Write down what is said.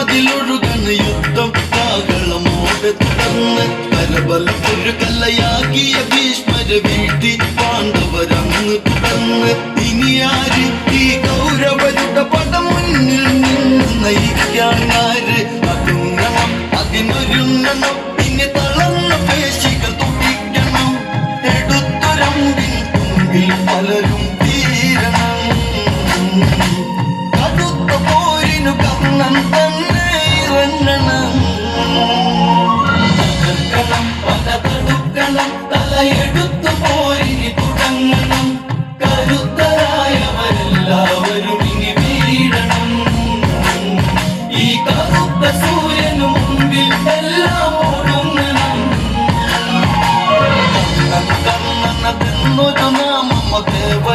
അതിലൊഴുകണ യുദ്ധം കാകളമോടെ തുടർന്ന് പരബലപ്പൊരു കല്ലയാകിയ ഭീഷ്മര വീഴ്ത്തി പാണ്ഡവരന്ന് തുടർന്ന്. ഇനി ആര് ഈ കൗരവരുടെ പടം മുന്നിൽ നിന്ന് നയിക്കാൻ ആര്? അതിനൊരുങ്ങണം തടുക്കണം തലയെടുത്തു പോരിനി തുടങ്ങണം. കരുത്തരായവരെല്ലാവരും ഇനി വീഴണം. ഈ കറുത്ത സൂര്യനു മുമ്പിൽ എല്ലാം ഒടുങ്ങണം കണ്ണൻ കണ്ണനതെന്നൊരു നാമം ദേവ